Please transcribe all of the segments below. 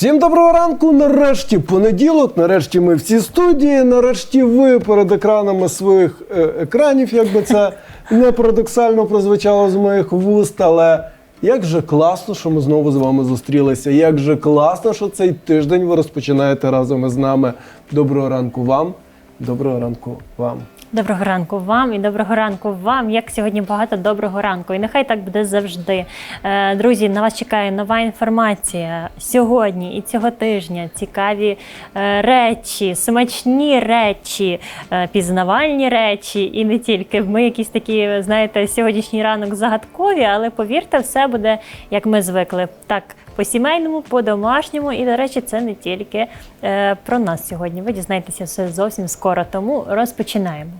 Всім доброго ранку. Нарешті понеділок. Нарешті ми всі студії. Нарешті ви перед екранами своїх е, екранів, як би це не парадоксально прозвучало з моїх вуст. Але як же класно, що ми знову з вами зустрілися. Як же класно, що цей тиждень ви розпочинаєте разом із нами. Доброго ранку вам. Доброго ранку вам. Доброго ранку вам і доброго ранку вам. Як сьогодні багато доброго ранку. І нехай так буде завжди. Е, Друзі, на вас чекає нова інформація сьогодні і цього тижня. Цікаві е, речі, смачні речі, е, пізнавальні речі, і не тільки. Ми якісь такі, знаєте, сьогоднішній ранок загадкові, але повірте, все буде як ми звикли. Так, по сімейному, по домашньому. І, до речі, це не тільки про нас сьогодні. Ви дізнаєтеся все зовсім скоро. Тому розпочинаємо.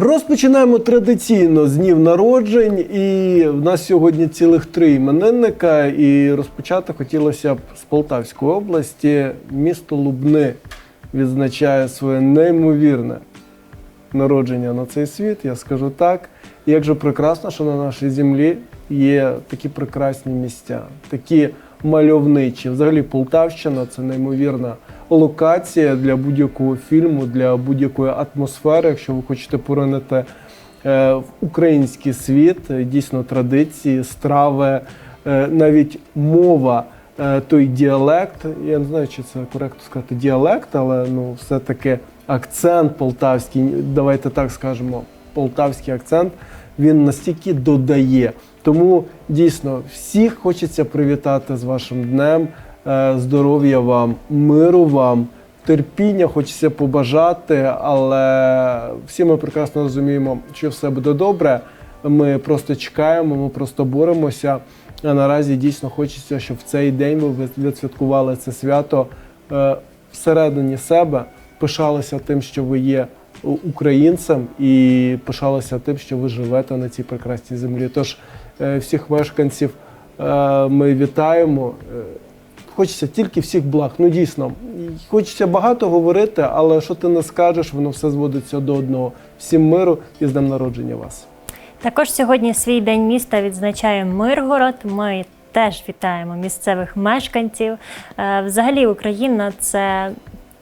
Розпочинаємо традиційно з днів народжень, і в нас сьогодні цілих три іменинника. І розпочати хотілося б з Полтавської області. Місто Лубни відзначає своє неймовірне народження на цей світ. Я скажу так. І як же прекрасно, що на нашій землі є такі прекрасні місця, такі мальовничі. Взагалі, Полтавщина це неймовірна локація для будь-якого фільму, для будь-якої атмосфери, якщо ви хочете поринити е, в український світ, е, дійсно традиції, страви, е, навіть мова, е, той діалект. Я не знаю, чи це коректно сказати діалект, але ну все-таки акцент полтавський, давайте так скажемо, полтавський акцент, він настільки додає. Тому дійсно всіх хочеться привітати з вашим днем. Е, Здоров'я вам, миру вам, терпіння хочеться побажати, але всі ми прекрасно розуміємо, що все буде добре. Ми просто чекаємо, ми просто боремося. А наразі дійсно хочеться, щоб в цей день ви відсвяткували це свято е, всередині себе, пишалися тим, що ви є українцем, і пишалися тим, що ви живете на цій прекрасній землі. Тож е, всіх мешканців е, ми вітаємо. Е, Хочеться тільки всіх благ. Ну дійсно, хочеться багато говорити, але що ти не скажеш, воно все зводиться до одного. Всім миру і з днем народження вас. Також сьогодні свій день міста відзначає Миргород. Ми теж вітаємо місцевих мешканців. Взагалі, Україна це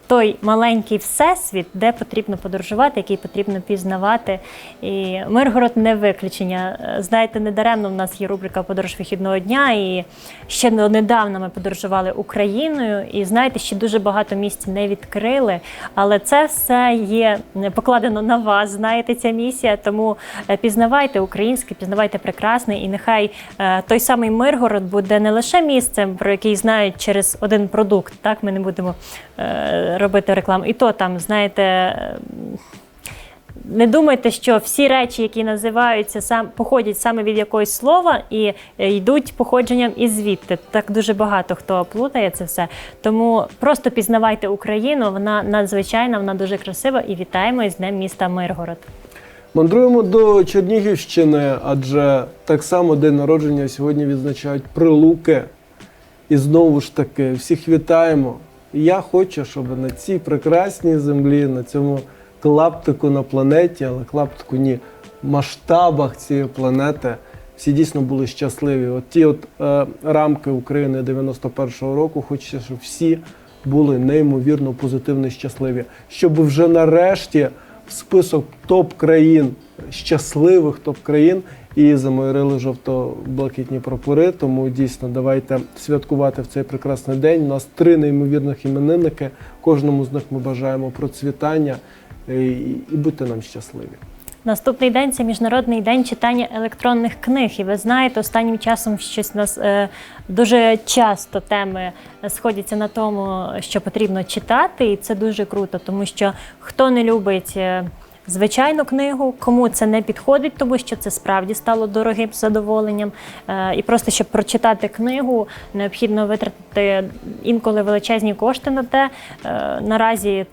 той маленький всесвіт, де потрібно подорожувати, який потрібно пізнавати. І Миргород не виключення. Е, Знаєте, недаремно в нас є рубрика Подорож вихідного дня, і ще недавно ми подорожували Україною. І знаєте, ще дуже багато місць не відкрили. Але це все є покладено на вас. Знаєте, ця місія. Тому е, пізнавайте українське, пізнавайте прекрасне, і нехай е, той самий Миргород буде не лише місцем, про який знають через один продукт. Так, ми не будемо е, робити рекламу. І то там, знаєте. Не думайте, що всі речі, які називаються сам походять саме від якогось слова і е, йдуть походженням і звідти. Так дуже багато хто плутає це все. Тому просто пізнавайте Україну. Вона надзвичайна, вона дуже красива. І вітаємо із Днем міста Миргород. Мандруємо до Чернігівщини, адже так само день народження сьогодні відзначають прилуки. І знову ж таки, всіх вітаємо. І я хочу, щоб на цій прекрасній землі, на цьому клаптику на планеті, але клаптику ні, масштабах цієї планети, всі дійсно були щасливі. От ті от е, рамки України 91-го року, хочеться, щоб всі були неймовірно позитивно щасливі. Щоб вже нарешті в список топ-країн, щасливих топ-країн, і замайорили жовто-блакитні прапори. Тому дійсно давайте святкувати в цей прекрасний день. У нас три неймовірних іменинники. Кожному з них ми бажаємо процвітання е, і, будьте нам щасливі. Наступний день це міжнародний день читання електронних книг. І ви знаєте, останнім часом щось у нас е, дуже часто теми сходяться на тому, що потрібно читати, і це дуже круто, тому що хто не любить. Звичайну книгу, кому це не підходить, тому що це справді стало дорогим задоволенням. Е, І просто щоб прочитати книгу, необхідно витратити інколи величезні кошти на те. Е, Наразі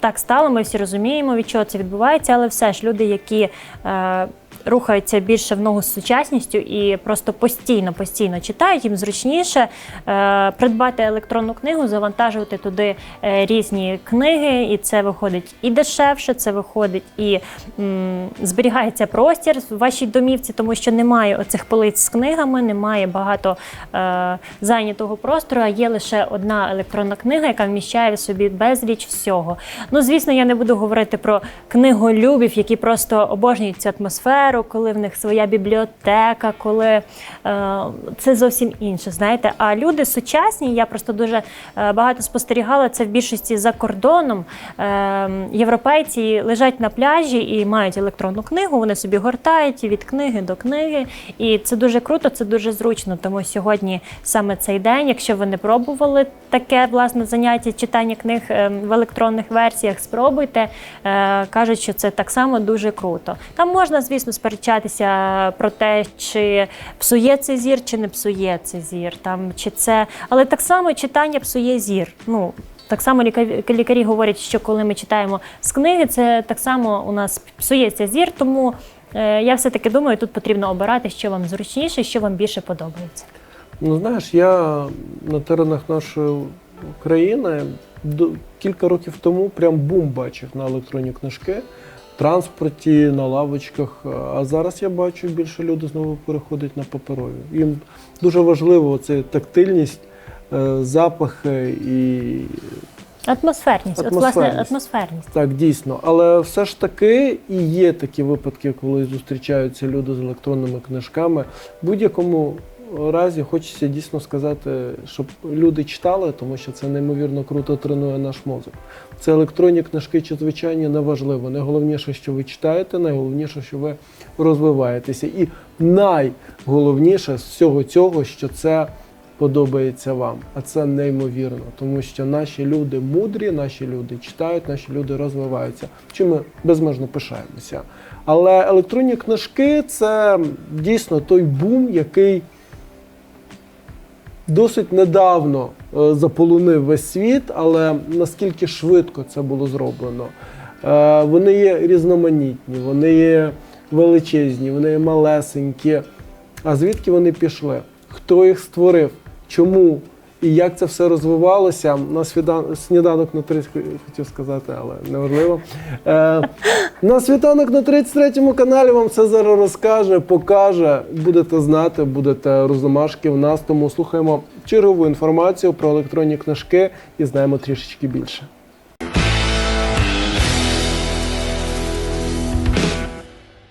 так стало, ми всі розуміємо, від чого це відбувається, але все ж люди, які е, рухаються більше в ногу з сучасністю і просто постійно, постійно читають. Їм зручніше е, придбати електронну книгу, завантажувати туди е, різні книги, і це виходить і дешевше, це виходить і м, зберігається простір в вашій домівці, тому що немає оцих полиць з книгами, немає багато е, зайнятого простору, а є лише одна електронна книга, яка вміщає в собі безліч всього. Ну, звісно, я не буду говорити про книголюбів, які просто обожнюють цю атмосферу, коли в них своя бібліотека, коли е, це зовсім інше. Знаєте, а люди сучасні, я просто дуже е, багато спостерігала це в більшості за кордоном. Е, європейці лежать на пляжі і мають електронну книгу. Вони собі гортають від книги до книги, і це дуже круто, це дуже зручно. Тому сьогодні саме цей день, якщо ви не пробували таке власне заняття читання книг в електронних версіях, спробуйте. Кажуть, що це так само дуже круто. Там можна, звісно, сперечатися про те, чи псує це зір, чи не псує це зір. Там чи це, але так само читання псує зір. Ну так само лікарі, говорять, що коли ми читаємо з книги, це так само у нас псується зір. Тому е, я все таки думаю, тут потрібно обирати, що вам зручніше, що вам більше подобається. Ну, знаєш, я на теренах нашої країни кілька років тому прям бум бачив на електронні книжки транспорті, на лавочках. А зараз я бачу, більше люди знову переходять на паперові. Їм дуже важливо це тактильність, е, запахи і Атмосферність, от власне Атмосферність. атмосферність. Так, дійсно. Але все ж таки і є такі випадки, коли зустрічаються люди з електронними книжками. В будь-якому разі хочеться дійсно сказати, щоб люди читали, тому що це неймовірно круто тренує наш мозок. Це електронні книжки чи звичайні неважливо. Найголовніше, що ви читаєте, найголовніше, що ви розвиваєтеся. І найголовніше з всього цього, що це подобається вам. А це неймовірно, тому що наші люди мудрі, наші люди читають, наші люди розвиваються. Чим ми безмежно пишаємося. Але електронні книжки це дійсно той бум, який досить недавно е, заполонив весь світ, але наскільки швидко це було зроблено. Е, Вони є різноманітні, вони є величезні, вони є малесенькі. А звідки вони пішли? Хто їх створив? Чому? І як це все розвивалося? На свідан... сніданок на 30, хотів сказати, але неважливо. Е, на світанок на 33 каналі вам все зараз розкаже, покаже. Будете знати, будете розумашки в нас. Тому слухаємо чергову інформацію про електронні книжки і знаємо трішечки більше.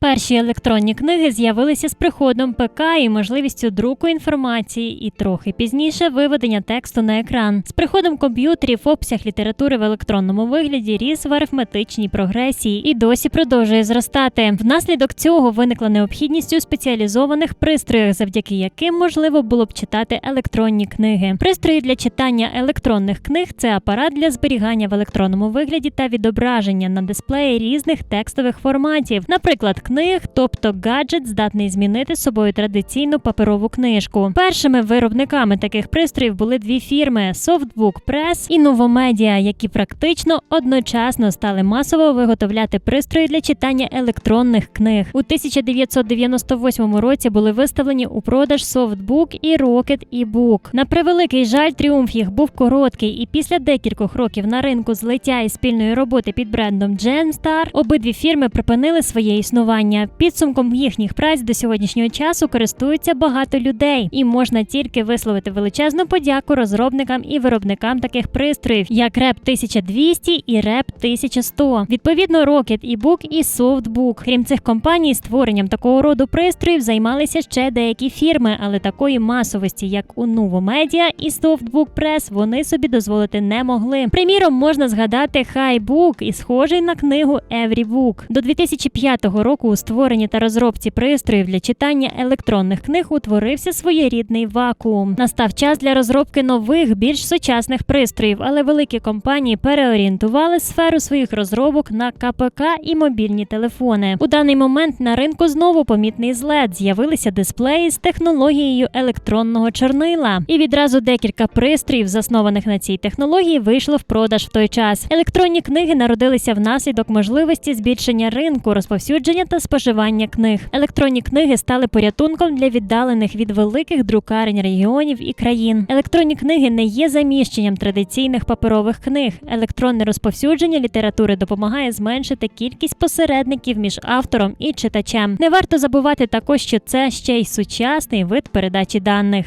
Перші електронні книги з'явилися з приходом ПК і можливістю друку інформації, і трохи пізніше виведення тексту на екран. З приходом комп'ютерів обсяг літератури в електронному вигляді ріс в арифметичній прогресії і досі продовжує зростати. Внаслідок цього виникла необхідність у спеціалізованих пристроях, завдяки яким можливо було б читати електронні книги. Пристрої для читання електронних книг це апарат для зберігання в електронному вигляді та відображення на дисплеї різних текстових форматів, наприклад, книг, тобто гаджет здатний змінити собою традиційну паперову книжку. Першими виробниками таких пристроїв були дві фірми Softbook Press і Novomedia, які практично одночасно стали масово виготовляти пристрої для читання електронних книг. У 1998 році були виставлені у продаж Softbook і Rocket e-Book. На превеликий жаль, тріумф їх був короткий, і після декількох років на ринку злиття і спільної роботи під брендом Gemstar обидві фірми припинили своє існування. Підсумком їхніх праць до сьогоднішнього часу користуються багато людей, і можна тільки висловити величезну подяку розробникам і виробникам таких пристроїв, як Rep 1200 і Rep 1100. Відповідно, Rocket e-Book і Softbook. Крім цих компаній, створенням такого роду пристроїв займалися ще деякі фірми, але такої масовості, як у Nuvo Media і Softbook Press, вони собі дозволити не могли. Приміром, можна згадати Highbook і схожий на книгу Everybook. До 2005 року у створенні та розробці пристроїв для читання електронних книг утворився своєрідний вакуум. Настав час для розробки нових, більш сучасних пристроїв, але великі компанії переорієнтували сферу своїх розробок на КПК і мобільні телефони. У даний момент на ринку знову помітний злет. З'явилися дисплеї з технологією електронного чорнила. І відразу декілька пристроїв, заснованих на цій технології, вийшло в продаж в той час. Електронні книги народилися внаслідок можливості збільшення ринку, розповсюдження та споживання книг. Електронні книги стали порятунком для віддалених від великих друкарень регіонів і країн. Електронні книги не є заміщенням традиційних паперових книг. Електронне розповсюдження літератури допомагає зменшити кількість посередників між автором і читачем. Не варто забувати також, що це ще й сучасний вид передачі даних.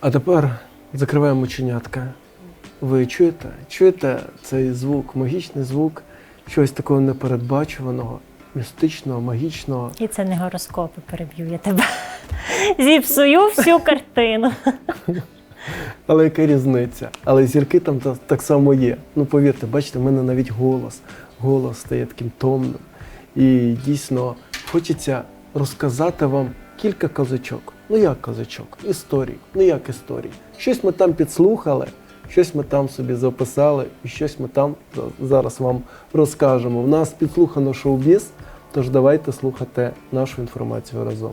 А тепер закриваємо оченятка. Ви чуєте? Чуєте цей звук, магічний звук чогось такого непередбачуваного, містичного, магічного. І це не гороскопи, переб'ю я тебе. Зіпсую всю картину. Але яка різниця? Але зірки там так само є. Ну повірте, бачите, в мене навіть голос. Голос стає таким томним. І дійсно хочеться розказати вам кілька казочок. Ну як казочок? Історій. Ну як історій. Щось ми там підслухали, щось ми там собі записали, і щось ми там за- зараз вам розкажемо. В нас підслухано шоу-біз, тож давайте слухати нашу інформацію разом.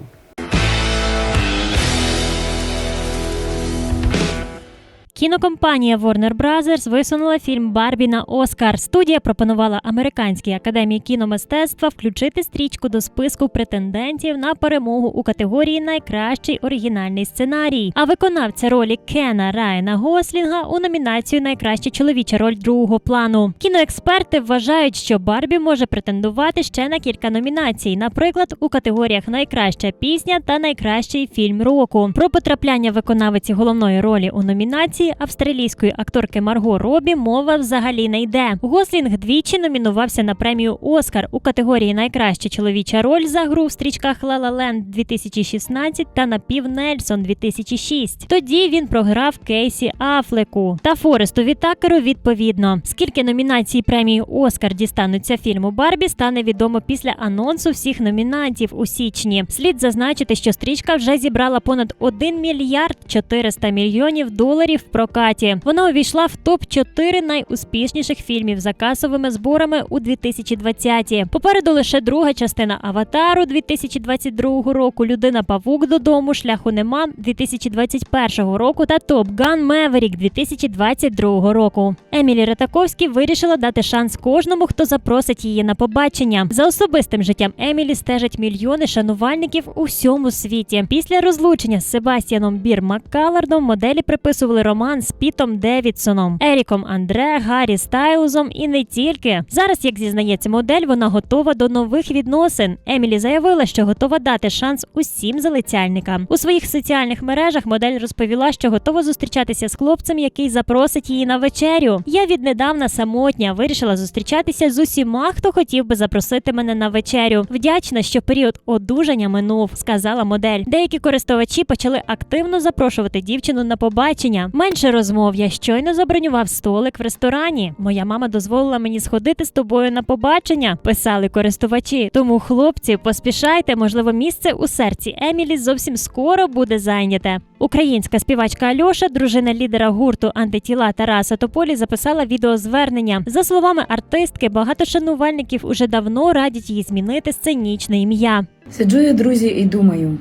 Кінокомпанія Warner Brothers висунула фільм Барбі на Оскар. Студія пропонувала Американській академії кіномистецтва включити стрічку до списку претендентів на перемогу у категорії Найкращий оригінальний сценарій. А виконавця ролі Кена Райана Гослінга у номінацію Найкраща чоловіча роль другого плану. Кіноексперти вважають, що Барбі може претендувати ще на кілька номінацій, наприклад, у категоріях Найкраща пісня та Найкращий фільм року. Про потрапляння виконавиці головної ролі у номінації австралійської акторки Марго Робі мова взагалі не йде. Гослінг двічі номінувався на премію Оскар у категорії Найкраща чоловіча роль за гру в стрічках La La Land 2016 та Напів Нельсон 2006. Тоді він програв Кейсі Афлеку та Форесту Вітакеру відповідно. Скільки номінацій премії Оскар дістануться фільму Барбі, стане відомо після анонсу всіх номінантів у січні. Слід зазначити, що стрічка вже зібрала понад 1 мільярд 400 мільйонів доларів прокаті. Вона увійшла в топ 4 найуспішніших фільмів за касовими зборами у 2020-ті. Попереду лише друга частина Аватару 2022 року. Людина Павук додому шляху нема 2021 року та Топ Ган Меверік 2022 року. Емілі Ратаковський вирішила дати шанс кожному, хто запросить її на побачення. За особистим життям Емілі стежать мільйони шанувальників у всьому світі. Після розлучення з Себастьяном Бір Маккалардом моделі приписували роман з Пітом Девідсоном, Еріком Андре, Гаррі Стайлзом і не тільки. Зараз, як зізнається модель, вона готова до нових відносин. Емілі заявила, що готова дати шанс усім залицяльникам. У своїх соціальних мережах модель розповіла, що готова зустрічатися з хлопцем, який запросить її на вечерю. Я віднедавна самотня вирішила зустрічатися з усіма, хто хотів би запросити мене на вечерю. Вдячна, що період одужання минув, сказала модель. Деякі користувачі почали активно запрошувати дівчину на побачення. Менше розмов я щойно забронював столик в ресторані. Моя мама дозволила мені сходити з тобою на побачення, писали користувачі. Тому, хлопці, поспішайте, можливо, місце у серці Емілі зовсім скоро буде зайняте. Українська співачка Альоша, дружина лідера гурту антитіла Тараса Тополі, записала відеозвернення. За словами артистки, багато шанувальників уже давно радять їй змінити сценічне ім'я. Сиджу я, друзі, і думаю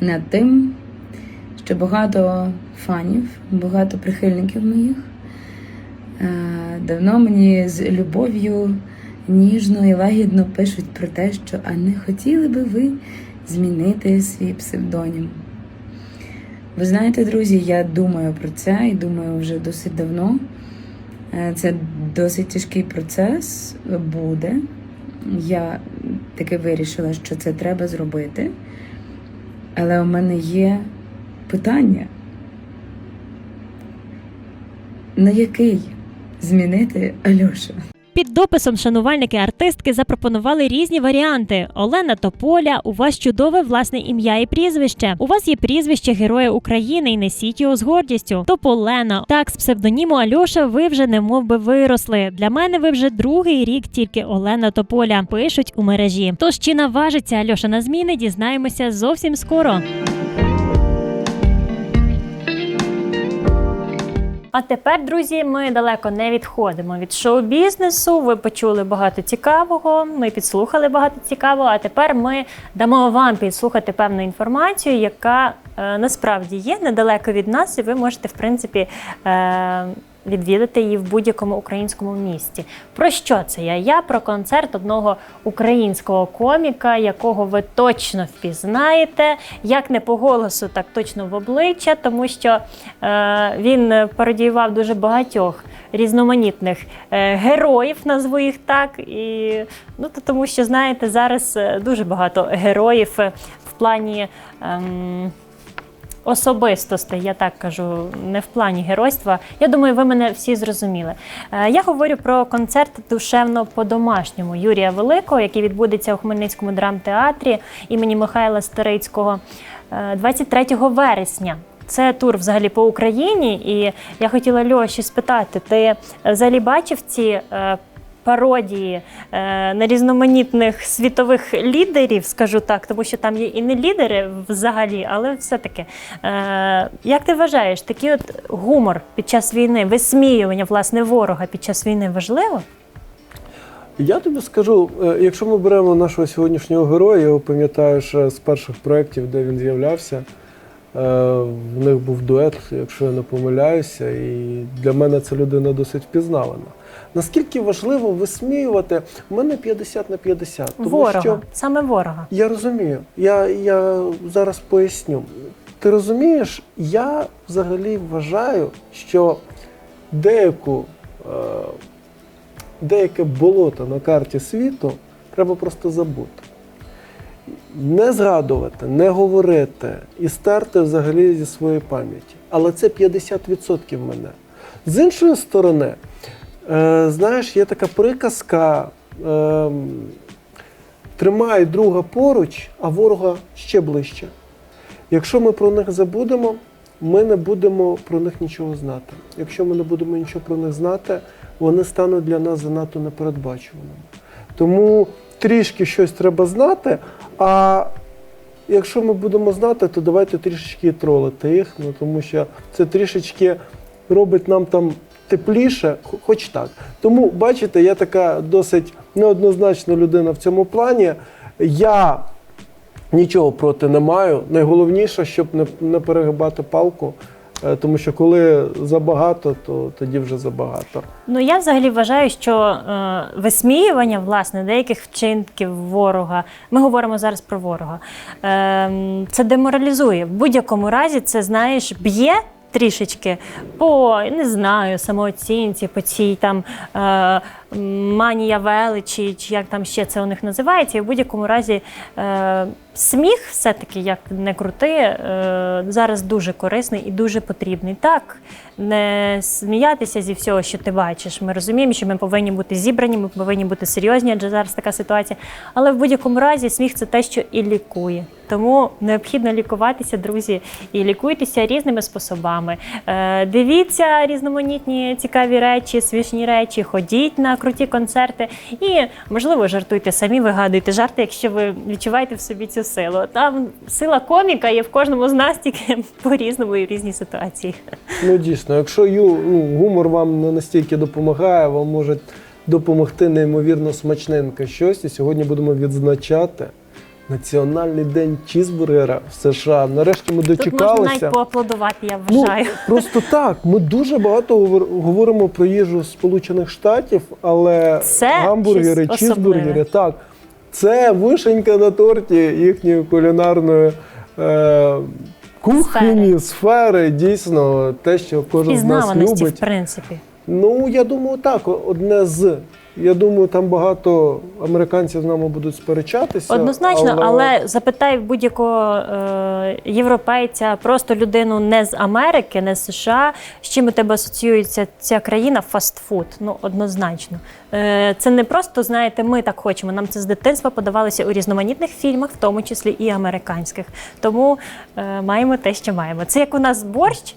над тим, що багато фанів, багато прихильників моїх е, давно мені з любов'ю ніжно і лагідно пишуть про те, що а не хотіли би ви змінити свій псевдонім. Ви знаєте, друзі, я думаю про це і думаю вже досить давно. Е, Це досить тяжкий процес буде. Я таки вирішила, що це треба зробити. Але у мене є питання. На який змінити Альоша? Під дописом шанувальники артистки запропонували різні варіанти. Олена Тополя, у вас чудове власне ім'я і прізвище. У вас є прізвище Героя України і несіть його з гордістю. Тополена. Так, з псевдоніму Альоша ви вже не мов би виросли. Для мене ви вже другий рік тільки Олена Тополя. Пишуть у мережі. Тож чи наважиться Альоша на зміни, дізнаємося зовсім скоро. А тепер, друзі, ми далеко не відходимо від шоу-бізнесу. Ви почули багато цікавого. Ми підслухали багато цікавого. А тепер ми дамо вам підслухати певну інформацію, яка е, насправді є недалеко від нас, і ви можете, в принципі, е, відвідати її в будь-якому українському місті. Про що це я? Я про концерт одного українського коміка, якого ви точно впізнаєте, як не по голосу, так точно в обличчя, тому що е, він пародіював дуже багатьох різноманітних е, героїв, назву їх так. І ну, то тому що знаєте, зараз е, дуже багато героїв е, в плані. Ем, Особистостей, я так кажу, не в плані геройства. Я думаю, ви мене всі зрозуміли. Е, Я говорю про концерт душевно по-домашньому Юрія Великого, який відбудеться у Хмельницькому драмтеатрі імені Михайла Старицького е, 23 вересня. Це тур взагалі по Україні, і я хотіла Льоші спитати: ти е, взагалі бачив ці е, пародії е, на різноманітних світових лідерів, скажу так, тому що там є і не лідери взагалі, але все-таки. Е, як ти вважаєш, такий от гумор під час війни, висміювання власне ворога під час війни важливо? Я тобі скажу, е, якщо ми беремо нашого сьогоднішнього героя, його пам'ятаю ще з перших проєктів, де він з'являвся. Е, В них був дует, якщо я не помиляюся, і для мене ця людина досить впізнавана. Наскільки важливо висміювати, мене 50 на 50. Тому ворога, що саме ворога. я розумію, я, я зараз поясню. Ти розумієш, я взагалі вважаю, що деяку, е, деяке болото на карті світу треба просто забути. Не згадувати, не говорити і стерти взагалі зі своєї пам'яті. Але це 50% мене. З іншої сторони, е, знаєш, є така приказка. Е, тримай друга поруч, а ворога ще ближче. Якщо ми про них забудемо, ми не будемо про них нічого знати. Якщо ми не будемо нічого про них знати, вони стануть для нас занадто непередбачуваними. Тому трішки щось треба знати. А якщо ми будемо знати, то давайте трішечки тролити їх, ну тому що це трішечки робить нам там тепліше, хоч так. Тому, бачите, я така досить неоднозначна людина в цьому плані. Я нічого проти не маю. Найголовніше, щоб не, не перегибати палку, е, тому що коли забагато, то тоді вже забагато. Ну я взагалі вважаю, що е, висміювання власне деяких вчинків ворога. Ми говоримо зараз про ворога. Е, це деморалізує. В будь-якому разі це знаєш, б'є. Трішечки по не знаю самооцінці, по цій там е, манія величі, чи як там ще це у них називається. І в будь-якому разі е, сміх, все-таки як не крути, е, зараз дуже корисний і дуже потрібний. Так, не сміятися зі всього, що ти бачиш. Ми розуміємо, що ми повинні бути зібрані, ми повинні бути серйозні, адже зараз така ситуація. Але в будь-якому разі сміх це те, що і лікує. Тому необхідно лікуватися, друзі, і лікуйтеся різними способами. Е, дивіться різноманітні цікаві речі, смішні речі, ходіть на круті концерти і, можливо, жартуйте самі, вигадуйте жарти, якщо ви відчуваєте в собі цю силу. Там сила коміка є в кожному з нас тільки по-різному і в різній ситуації. Ну дійсно, якщо ю, ну, гумор вам не настільки допомагає, вам може допомогти неймовірно смачненьке щось. І сьогодні будемо відзначати Національний день чізбургера в США. Нарешті ми Тут можна дочекалися. навіть поаплодувати, я Ну, просто так. Ми дуже багато говоримо про їжу Сполучених Штатів, але Це гамбургери, чізбургери, так. Це вишенька на торті їхньої кулінарної е, кухні, сфери. Дійсно, те, що кожен з нас Пізнаваності, в принципі. Ну, я думаю, так, одне з. Я думаю, там багато американців з нами будуть сперечатися. Однозначно, але, запитай будь-якого е, європейця, просто людину не з Америки, не з США, з чим у тебе асоціюється ця країна фастфуд. Ну, однозначно. Е, це не просто, знаєте, ми так хочемо. Нам це з дитинства подавалося у різноманітних фільмах, в тому числі і американських. Тому е, маємо те, що маємо. Це як у нас борщ,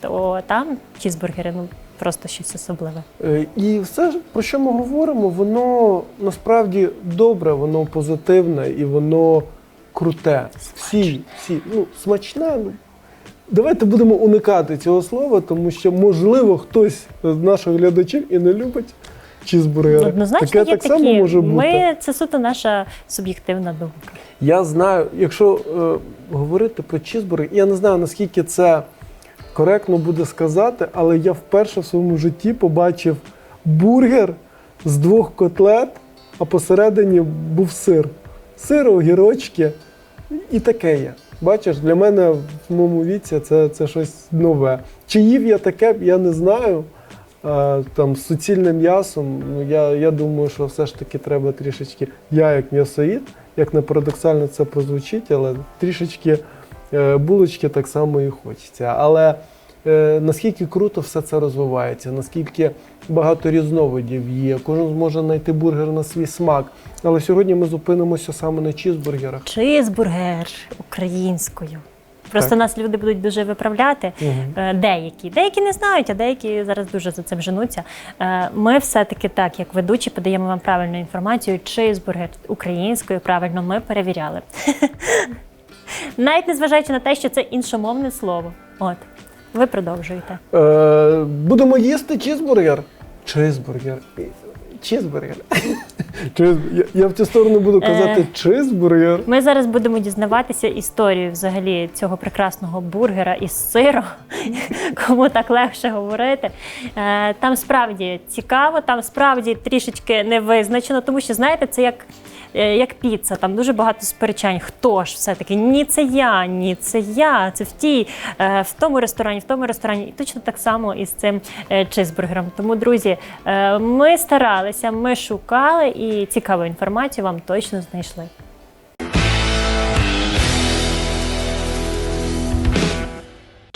то там чізбургери, ну просто щось особливе. Е, І все ж, про що ми говоримо, воно насправді добре, воно позитивне і воно круте. Всі, всі, ну, смачне. Ну. Давайте будемо уникати цього слова, тому що, можливо, хтось з наших глядачів і не любить чізбургери. Однозначно Таке є так такі. само може бути. Ми це суто наша суб'єктивна думка. Я знаю, якщо е, говорити про чізбургер, я не знаю, наскільки це коректно буде сказати, але я вперше в своєму житті побачив бургер з двох котлет, а посередині був сир. Сир, огірочки і таке є. Бачиш, для мене в моєму віці це, це щось нове. Чи їв я таке, я не знаю. Там з суцільним м'ясом, ну я, я думаю, що все ж таки треба трішечки. Я як м'ясоїд, як не парадоксально це прозвучить, але трішечки булочки так само і хочеться. Але е, наскільки круто все це розвивається, наскільки багато різновидів є, кожен зможе знайти бургер на свій смак. Але сьогодні ми зупинимося саме на чізбургерах. Чизбургер українською. Просто Так. нас люди будуть дуже виправляти. Е, Деякі. Деякі не знають, а деякі зараз дуже за цим женуться. Е, Ми все-таки так, як ведучі, подаємо вам правильну інформацію. Чизбургер українською правильно ми перевіряли. Навіть незважаючи на те, що це іншомовне слово. От, ви продовжуєте. Е, будемо їсти чізбургер. Чизбургер. Чізбургер. Чиз- Я, я в цю сторону буду казати Е. чизбургер. Ми зараз будемо дізнаватися історію взагалі цього прекрасного бургера із сиром, кому так легше говорити. Е, Там справді цікаво, там справді трішечки не визначено, тому що знаєте, це як. Е, Як піца, там дуже багато сперечань. Хто ж все-таки? Ні, це я, ні, це я, це в тій, е, в тому ресторані, в тому ресторані. І точно так само із цим е, чизбургером. Тому, друзі, ми старалися, ми шукали і цікаву інформацію вам точно знайшли.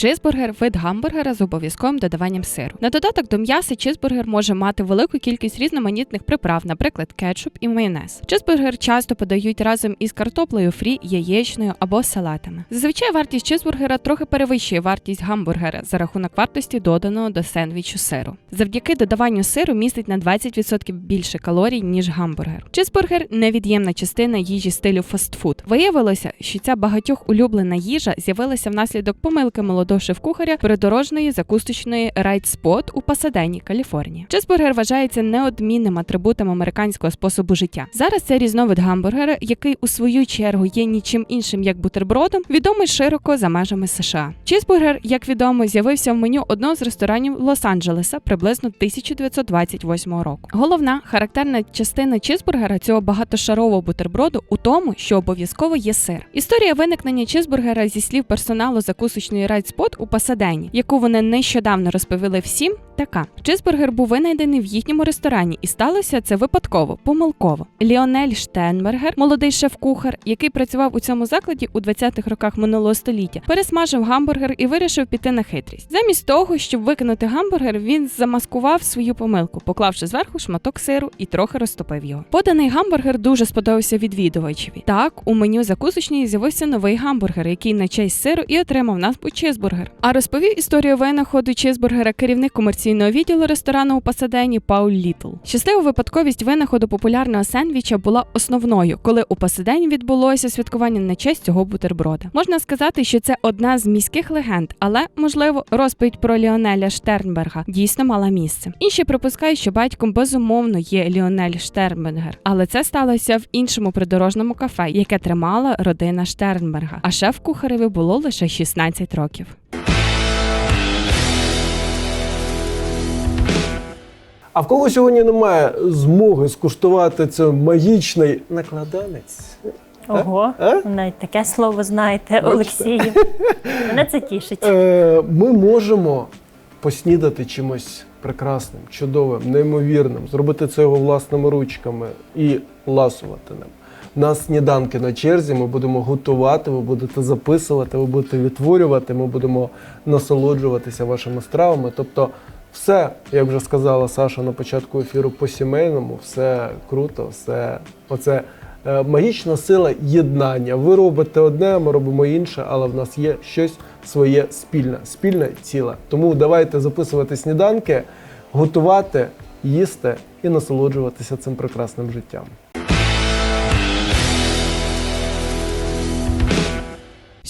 Чизбургер вид гамбургера з обов'язковим додаванням сиру. На додаток до м'яса чизбургер може мати велику кількість різноманітних приправ, наприклад, кетчуп і майонез. Чизбургер часто подають разом із картоплею фрі, яєчною або салатами. Зазвичай вартість чизбургера трохи перевищує вартість гамбургера за рахунок вартості доданого до сендвічу сиру. Завдяки додаванню сиру містить на 20% більше калорій ніж гамбургер. Чизбургер невід'ємна частина їжі стилю фастфуд. Виявилося, що ця багатьох улюблена їжа з'явилася внаслідок помилки молодого шеф-кухаря придорожної закусточної Spot у Пасадені, Каліфорнія. Чизбургер вважається неодмінним атрибутом американського способу життя. Зараз це різновид гамбургера, який у свою чергу є нічим іншим як бутербродом, відомий широко за межами США. Чизбургер, як відомо, з'явився в меню одного з ресторанів Лос-Анджелеса приблизно 1928 року. Головна характерна частина чизбургера цього багатошарового бутерброду у тому, що обов'язково є сир. Історія виникнення чизбургера зі слів персоналу закусочної Right Spot у Пасадені, яку вони нещодавно розповіли всім, така: чизбургер був винайдений в їхньому ресторані, і сталося це випадково, помилково. Ліонель Штенбергер, молодий шеф-кухар, який працював у цьому закладі у 20-х роках минулого століття, пересмажив гамбургер і вирішив піти на хитрість. Замість того, щоб викинути гамбургер, він замаскував свою помилку, поклавши зверху шматок сиру і трохи розтопив його. Поданий гамбургер дуже сподобався відвідувачеві. Так, у меню закусочної з'явився новий гамбургер, який на честь сиру і отримав назву чизбургер. А розповів історію винаходу чизбургера керівник комерційного відділу ресторану у Пасадені Пауль Літл. Щаслива випадковість винаходу популярного сендвіча була основною, коли у Пасадені відбулося святкування на честь цього бутерброда. Можна сказати, що це одна з міських легенд, але можливо розповідь про Ліонеля Штернберга дійсно мала місце. Інші припускають, що батьком безумовно є Ліонель Штернбергер, але це сталося в іншому придорожному кафе, яке тримала родина Штернберга. А шеф-кухареві було лише 16 років. А в кого сьогодні немає змоги скуштувати цей магічний накладанець? Ого, А? навіть таке слово знаєте, Олексію. Мене це тішить. Е, ми можемо поснідати чимось прекрасним, чудовим, неймовірним, зробити це його власними ручками і ласувати ним. У нас сніданки на черзі, ми будемо готувати, ви будете записувати, ви будете відтворювати, ми будемо насолоджуватися вашими стравами. Тобто, все, як вже сказала Саша на початку ефіру, по-сімейному, все круто, все оце е, магічна сила єднання. Ви робите одне, ми робимо інше, але в нас є щось своє спільне, спільне ціле. Тому давайте записувати сніданки, готувати, їсти і насолоджуватися цим прекрасним життям.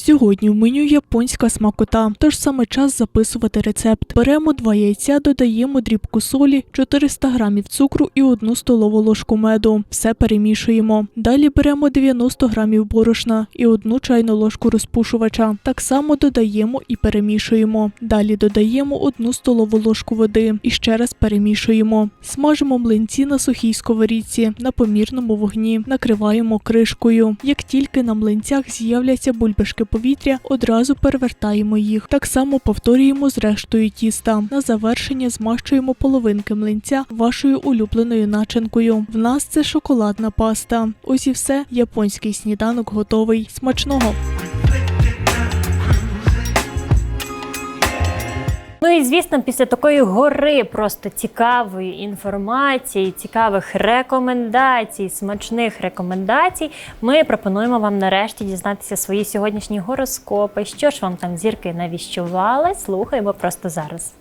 Сьогодні в меню японська смакота, тож саме час записувати рецепт. Беремо два яйця, додаємо дрібку солі, 400 грамів цукру і одну столову ложку меду. Все перемішуємо. Далі беремо 90 грамів борошна і одну чайну ложку розпушувача. Так само додаємо і перемішуємо. Далі додаємо одну столову ложку води і ще раз перемішуємо. Смажимо млинці на сухій сковорідці на помірному вогні. Накриваємо кришкою. Як тільки на млинцях з'являться бульбашки повітря, одразу перевертаємо їх. Так само повторюємо з рештою тіста. На завершення змащуємо половинки млинця вашою улюбленою начинкою. В нас це шоколадна паста. Ось і все. Японський сніданок готовий. Смачного! Ну і звісно, після такої гори просто цікавої інформації, цікавих рекомендацій, смачних рекомендацій, ми пропонуємо вам нарешті дізнатися свої сьогоднішні гороскопи. Що ж вам там зірки навіщували? Слухаємо просто зараз.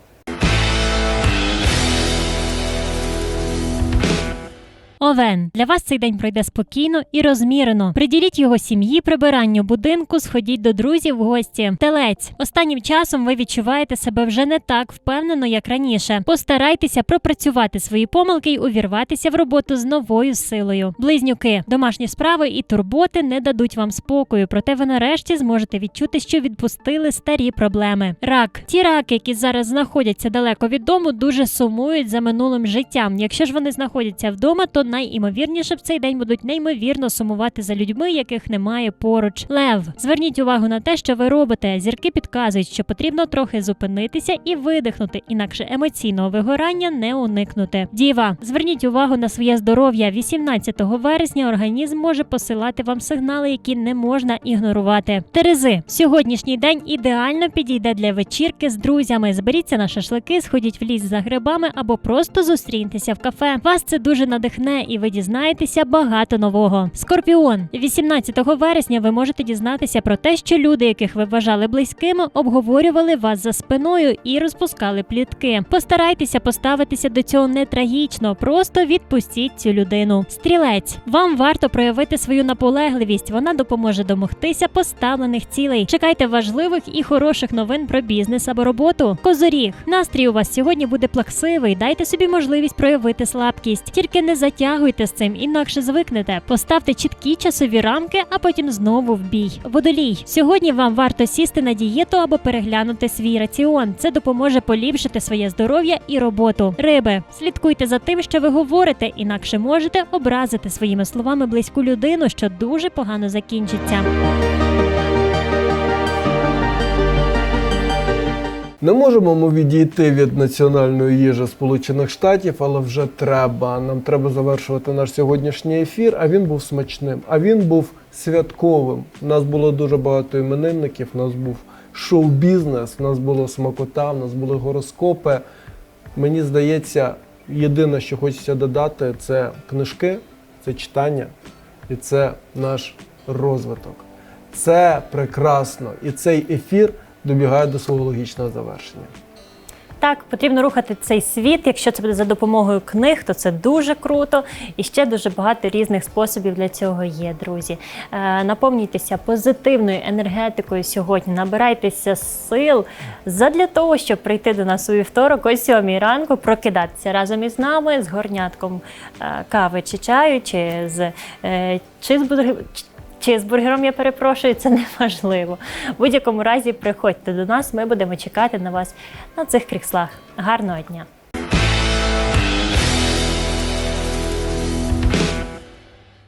Овен, для вас цей день пройде спокійно і розмірено. Приділіть його сім'ї, прибиранню будинку, сходіть до друзів в гості. Телець. Останнім часом ви відчуваєте себе вже не так впевнено, як раніше. Постарайтеся пропрацювати свої помилки й увірватися в роботу з новою силою. Близнюки, домашні справи і турботи не дадуть вам спокою, проте ви нарешті зможете відчути, що відпустили старі проблеми. Рак. Ті раки, які зараз знаходяться далеко від дому, дуже сумують за минулим життям. Якщо ж вони знаходяться вдома, то найімовірніше в цей день будуть неймовірно сумувати за людьми, яких немає поруч. Лев, зверніть увагу на те, що ви робите. Зірки підказують, що потрібно трохи зупинитися і видихнути, інакше емоційного вигорання не уникнути. Діва, зверніть увагу на своє здоров'я. 18 вересня організм може посилати вам сигнали, які не можна ігнорувати. Терези, сьогоднішній день ідеально підійде для вечірки з друзями. Зберіться на шашлики, сходіть в ліс за грибами або просто зустріньтеся в кафе. Вас це дуже надихне, і ви дізнаєтеся багато нового. Скорпіон, 18 вересня ви можете дізнатися про те, що люди, яких ви вважали близькими, обговорювали вас за спиною і розпускали плітки. Постарайтеся поставитися до цього не трагічно, просто відпустіть цю людину. Стрілець, вам варто проявити свою наполегливість. Вона допоможе домогтися поставлених цілей. Чекайте важливих і хороших новин про бізнес або роботу. Козоріг, настрій у вас сьогодні буде плаксивий. Дайте собі можливість проявити слабкість. Тільки не затягуйте з цим, інакше звикнете. Поставте чіткі часові рамки, а потім знову в бій. Водолій. Сьогодні вам варто сісти на дієту або переглянути свій раціон. Це допоможе поліпшити своє здоров'я і роботу. Риби, слідкуйте за тим, що ви говорите, інакше можете образити своїми словами близьку людину, що дуже погано закінчиться. Не можемо ми відійти від національної їжі Сполучених Штатів, але вже треба. Нам треба завершувати наш сьогоднішній ефір. А він був смачним, а він був святковим. У нас було дуже багато іменинників. У нас був шоу-бізнес, у нас було смакота, у нас були гороскопи. Мені здається, єдине, що хочеться додати, це книжки, це читання і це наш розвиток. Це прекрасно. І цей ефір добігає до свого логічного завершення. Так, потрібно рухати цей світ. Якщо це буде за допомогою книг, то це дуже круто. І ще дуже багато різних способів для цього є, друзі. Е, наповнюйтеся позитивною енергетикою сьогодні, набирайтеся сил задля того, щоб прийти до нас у вівторок о 7 ранку, прокидатися разом із нами з горнятком е, кави чи чаю, чи з е, чизбургер- чи з бургером я перепрошую, це неважливо. В будь-якому разі приходьте до нас, ми будемо чекати на вас на цих кріслах. Гарного дня!